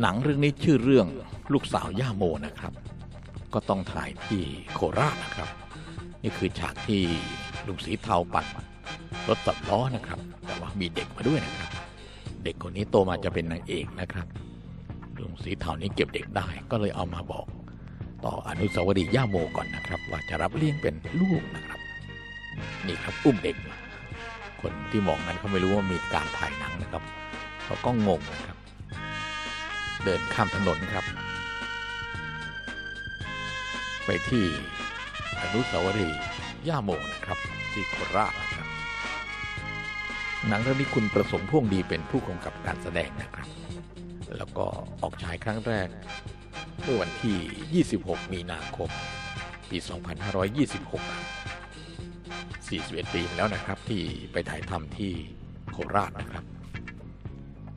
หนังเรื่องนี้ชื่อเรื่องลูกสาวย่าโมนะครับ ก็ต้องถ่ายที่โคราชนะครับ นี่คือฉากที่ลุงสีเทาปั่นรถตับล้อนะครับ แต่ว่ามีเด็กมาด้วยนะครับ เด็กคนนี้โตมาจะเป็นนางเอกนะครับลุงสีเทานี้เก็บเด็กได้ก็เลยเอามาบอก ต่ออนุสาวรีย์ย่าโมก่อนนะครับ ว่าจะรับเลี้ยงเป็นลูกนะครับ นี่ครับอุ้มเด็กมาคนที่มองนั้นเขาไม่รู้ว่ามีการถ่ายหนังนะครับเขาก็งงนะครับ เดินข้ามถนนครับ ไปที่อนุสาวรีย์ย่าโมนะครับที่โคราชครับหนังเรื่องนี้คุณประสมพ่วงดีเป็นผู้กำกับการแสดงนะครับ แล้วก็ออกฉายครั้งแรก เมื่อวันที่ 26 มีนาคม ปี 2526ครับ41 ปีแล้วนะครับที่ไปถ่ายทำที่โคราชนะครับ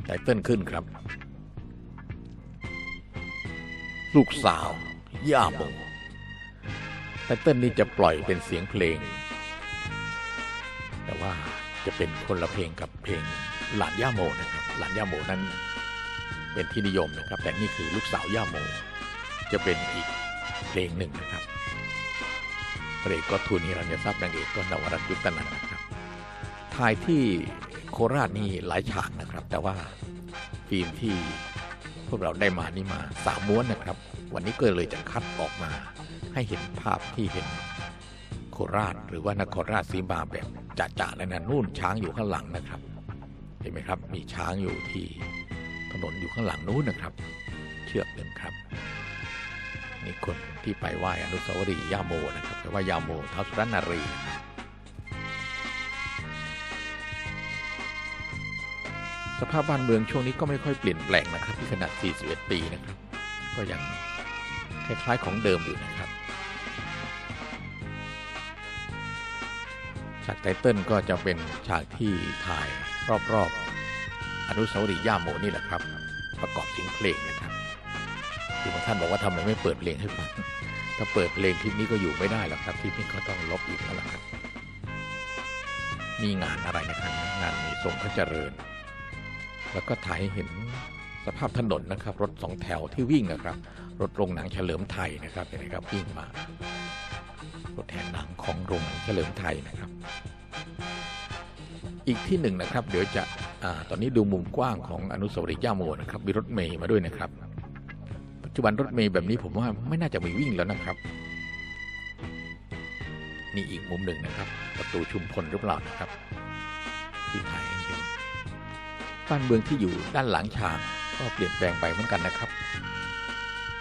ไตเติ้ลขึ้นครับ ลูกสาว ย่าโมไตเติ้ลนี้จะปล่อยเป็นเสียงเพลง แต่ว่าจะเป็นคนละเพลงกับเพลงหลานย่าโมนะครับ หลานย่าโมนั้น เป็นที่นิยมนะครับ แต่นี่คือลูกสาวย่าโม จะเป็นอีกเพลงหนึ่งนะครับพระเอกก็ทูลนิรันดร์ทรัพย์นางเอกก็นวรัตยุตนันนะครับถ่ายที่โคราชนี่หลายฉากนะครับ แต่ว่าฟิล์มที่ พวกเราได้มานี่มาสามม้วนนะครับ วันนี้ก็เลยจะคัดออกมาให้เห็นภาพที่เห็นโคราชหรือว่านครราชสีมาแบบจ่าๆเลยนะนู่นช้างอยู่ข้างหลังนะครับ เห็นไหมครับ มีช้างอยู่ที่ถนนอยู่ข้างหลังนู้นนะครับ เชือกหนึ่งครับนี่คนที่ไปไหว้อนุสาวรีย์ย่าโมนะครับไปไหว้ย่าโมท้าวสุรนารีนะครับ สภาพบ้านเมืองช่วงนี้ก็ไม่ค่อยเปลี่ยนแปลงนะครับ ที่ขนาด 41 ปีนะครับ ก็ยังคล้ายๆของเดิมอยู่นะครับฉากไตเติ้ลก็จะเป็นฉากที่ถ่ายรอบๆอนุสาวรีย์ย่าโมนี่แหละครับ ประกอบเสียงเพลงนะครับคือบางท่านบอกว่าทำไมไม่เปิดเพลงให้ฟังถ้าเปิดเพลงคลิปนี้ก็อยู่ไม่ได้หรอกครับคลิปนี้ก็ต้องลบอีกแล้วล่ะครับมีงานอะไรนะครับงานมีทรงพระเจริญ แล้วก็ถ่ายเห็นสภาพถนนนะครับ รถสองแถวที่วิ่งนะครับ รถโรงหนังเฉลิมไทยนะครับเห็นไหมครับวิ่งมารถแห่หนังของโรงหนังเฉลิมไทยนะครับ อีกที่หนึ่งนะครับ เดี๋ยวจะอตอนนี้ดูมุมกว้างของอนุสาวรีย์ย่าโมนะครับมีรถเมย์มาด้วยนะครับ ปัจจุบันรถเมย์แบบนี้ผมว่าไม่น่าจะมีวิ่งแล้วนะครับนี่อีกมุมหนึ่งนะครับ ประตูชุมพลหรือเปล่านะครับที่ถ่ายให้เห็น บ้านเมืองที่อยู่ด้านหลังฉากก็เปลี่ยนแปลงไปเหมือนกันนะครับ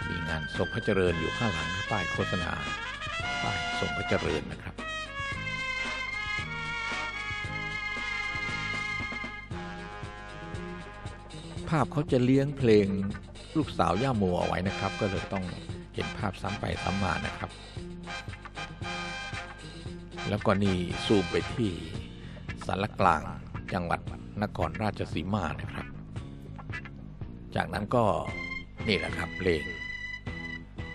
มีงานทรงพระเจริญอยู่ข้างหลังป้ายโฆษณาป้ายทรงพระเจริญนะครับ ภาพเขาจะเลี้ยงเพลงลูกสาวย่าโมเอาไว้นะครับ ก็เลยต้องเห็นภาพซ้ำไปซ้ำมานะครับ แล้วก็นี่ซูมไปที่สารกลางจังหวัด นครราชสีมานะครับ จากนั้นก็นี่แหละครับเพลง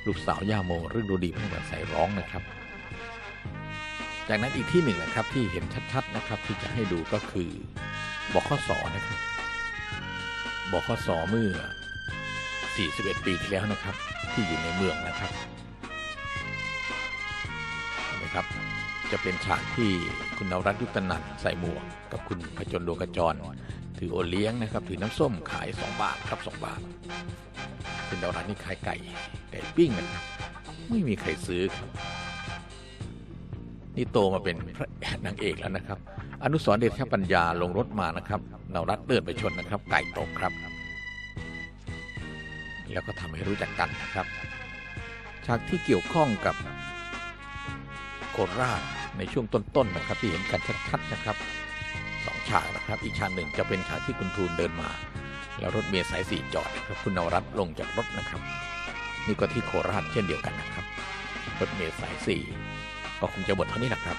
ลูกสาวย่าโมเรื่องดูดีเพื่อนใส่ร้องนะครับ จากนั้นอีกที่หนึ่งนะครับที่เห็นชัดๆนะครับที่จะให้ดูก็คือบอกข้อสอนะครับบอกข้อสอเมื่อ 41 ปีที่แล้วนะครับ ที่อยู่ในเมืองนะครับนไหมครับ จะเป็นฉากที่คุณนวรัตยุตนันท์ใส่หมวก กับคุณพจนดวงกระจร ถือโอเลี้ยงนะครับ ถือน้ำส้มขาย 2 บาทครับ 2 บาท คุณนวรัตนี่ขายไก่ไก่ปิ้งนะครับไม่มีใครซื้อครับนี่โตมาเป็นพระนางเอกแล้วนะครับ อนุสรเดชปัญญาลงรถมานะครับนวรัตเดินไปชนนะครับ ไก่ตกครับ แล้วก็ทำให้รู้จักกันนะครับฉากที่เกี่ยวข้องกับ โคราชในช่วงต้นๆนะครับที่เห็นกันชัดๆนะครับสองฉากนะครับ อีกฉากหนึ่งจะเป็นฉากที่คุณทูลเดินมา แล้วรถเมล์สายสี่จอดครับคุณนวรัตลงจากรถนะครับ นี่ก็ที่โคราชเช่นเดียวกันนะครับรถเมล์สายสี่ก็คงจะหมดเท่านี้นะครับ